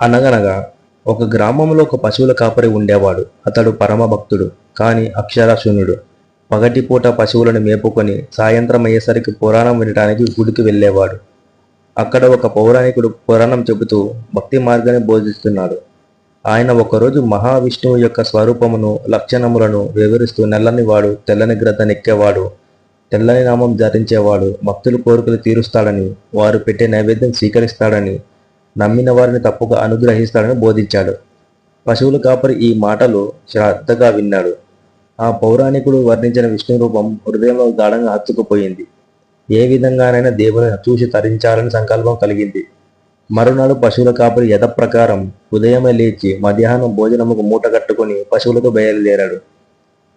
అనగనగా ఒక గ్రామంలో ఒక పశువుల కాపరి ఉండేవాడు. అతడు పరమ భక్తుడు కాని అక్షరాశూన్యుడు. పగటిపూట పశువులను మేపుకొని సాయంత్రం అయ్యేసరికి పురాణం వినడానికి గుడికి వెళ్ళేవాడు. అక్కడ ఒక పౌరాణికుడు పురాణం చెబుతూ భక్తి మార్గాన్ని బోధిస్తున్నాడు. ఆయన ఒకరోజు మహావిష్ణువు యొక్క స్వరూపమును లక్షణములను వివరిస్తూ నల్లని వాడు తెల్లని గ్రద్ద నెక్కేవాడు తెల్లని నామం ధరించేవాడు భక్తుల కోరికలు తీరుస్తాడని వారు పెట్టే నైవేద్యం స్వీకరిస్తాడని నమ్మిన వారిని తప్పుగా అనుగ్రహిస్తాడని బోధించాడు. పశువుల కాపరి ఈ మాటలు శ్రద్ధగా విన్నాడు. ఆ పౌరాణికుడు వర్ణించిన విష్ణు రూపం హృదయంలో గాఢంగా హత్తుకుపోయింది ఏ విధంగానైనా దేవుని చూసి తరించాలని సంకల్పం కలిగింది. మరునాడు పశువుల కాపరి యథప్రకారం ఉదయమే లేచి మధ్యాహ్నం భోజనముకు మూట కట్టుకుని పశువులతో బయలుదేరాడు.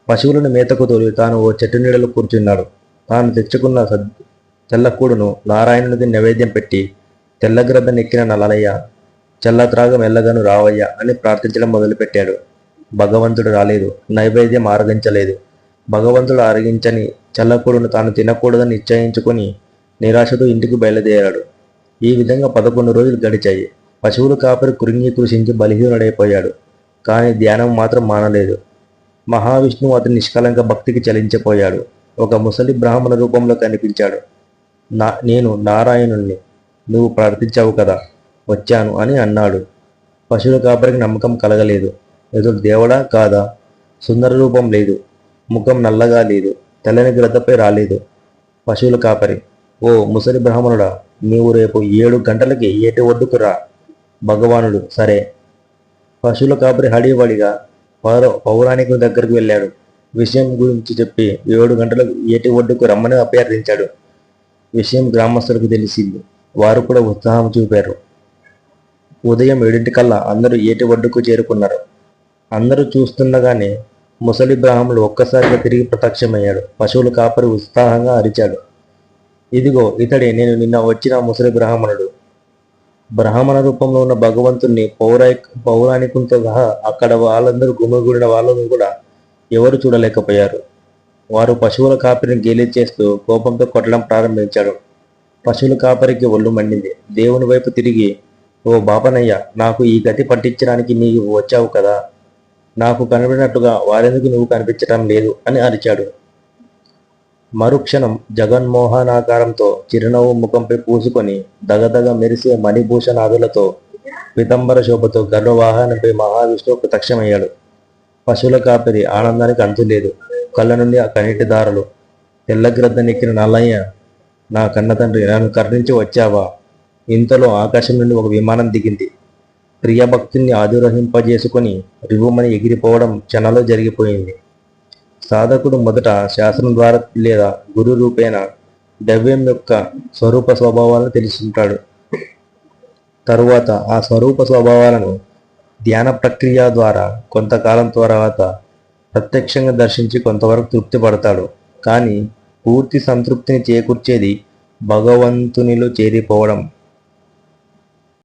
పశువులను మేతకు తోలి తాను ఓ చెట్టు నీడలో కూర్చున్నాడు. తాను తెచ్చుకున్న సద్- తెల్లకూడును నారాయణునికి నైవేద్యం పెట్టి తెల్లగ్రద్ద నెక్కిన నలలయ్య చల్లత్రాగం మెల్లగను రావయ్య అని ప్రార్థించడం మొదలుపెట్టాడు. భగవంతుడు రాలేదు నైవేద్యం ఆరగించలేదు. భగవంతుడు ఆరగించని చల్లకూడును తాను తినకూడదని నిశ్చయించుకుని నిరాశతో ఇంటికి బయలుదేరాడు. ఈ విధంగా పదకొండు రోజులు గడిచాయి. పశువులు కాపరి కురింగి కృషించి బలహీనుడైపోయాడు. కానీ ధ్యానం మాత్రం మానలేదు. మహావిష్ణువు అతని నిష్కలంక భక్తికి చలించిపోయాడు. ఒక ముసలి బ్రాహ్మణ రూపంలో కనిపించాడు. నా నేను నారాయణుణ్ణి. నువ్వు ప్రార్థించావు కదా వచ్చాను అని అన్నాడు. పశువుల కాపరికి నమ్మకం కలగలేదు. ఎదురు దేవుడా కాదా? సుందర రూపం లేదు. ముఖం నల్లగా లేదు. తెల్లని గ్రద్దపై రాలేదు. పశువుల కాపరి ఓ ముసలి బ్రాహ్మణుడా నీవు రేపు ఏడు గంటలకి ఏటి ఒడ్డుకు రా. భగవానుడు సరే. పశువుల కాపరి హడివడిగా పౌర పౌరాణికుల దగ్గరకు వెళ్ళాడు. విషయం గురించి చెప్పి ఏడు గంటలకు ఏటి ఒడ్డుకు రమ్మని అభ్యర్థించాడు. విషయం గ్రామస్తులకు తెలిసింది. వారు కూడా ఉత్సాహం చూపారు. ఉదయం ఏడింటికల్లా అందరూ ఏటి ఒడ్డుకు చేరుకున్నారు. అందరూ చూస్తుండగానే ముసలి బ్రాహ్మణుడు ఒక్కసారిగా తిరిగి ప్రత్యక్షమయ్యాడు పశువుల కాపరి ఉత్సాహంగా అరిచాడు. ఇదిగో ఇతడే నేను నిన్న వచ్చిన ముసలి బ్రాహ్మణుడు. బ్రాహ్మణ రూపంలో ఉన్న భగవంతుణ్ణి పౌరాయ పౌరాణికులతో సహా అక్కడ వాళ్ళందరూ గుమిగూడిన వాళ్ళను కూడా ఎవరు చూడలేకపోయారు. వారు పశువుల కాపరిని గేలి చేస్తూ కోపంతో కొట్టడం ప్రారంభించాడు. పశువుల కాపరికి ఒళ్ళు మండింది. దేవుని వైపు తిరిగి ఓ బాపనయ్య నాకు ఈ గతి పట్టించడానికి నీవు వచ్చావు కదా. నాకు కనబడినట్టుగా వారెందుకు నువ్వు కనిపించటం లేదు అని అరిచాడు. మరుక్షణం జగన్మోహనాకారంతో చిరునవ్వు ముఖంపై పూసుకొని దగదగ మెరిసే మణిభూషణాదులతో పితంబర శోభతో గర్వవాహనంపై మహావిష్ణువు ప్రత్యక్షమయ్యాడు. పశువుల కాపరి ఆనందానికి అంతులేదు. కళ్ళ నుండి ఆ కన్నీటి దారులు తెల్లగ్రద్ద నెక్కిన నల్లయ్య నా కన్న తండ్రి నన్ను కరుణించి వచ్చావా? ఇంతలో ఆకాశం నుండి ఒక విమానం దిగింది. ప్రియభక్తుని ఆదురహింపజేసుకొని రివుమని ఎగిరిపోవడం క్షణలో జరిగిపోయింది. సాధకుడు మొదట శాస్త్రం ద్వారా లేదా గురు రూపేణ దవ్యం యొక్క స్వరూప స్వభావాలను తెలుసుకుంటాడు. తరువాత ఆ స్వరూప స్వభావాలను ధ్యాన ప్రక్రియ ద్వారా కొంతకాలం తర్వాత ప్రత్యక్షంగా దర్శించి కొంతవరకు తృప్తి పడతాడు కానీ పూర్తి సంతృప్తిని చేకూర్చేది భగవంతునిలో చేరిపోవడం.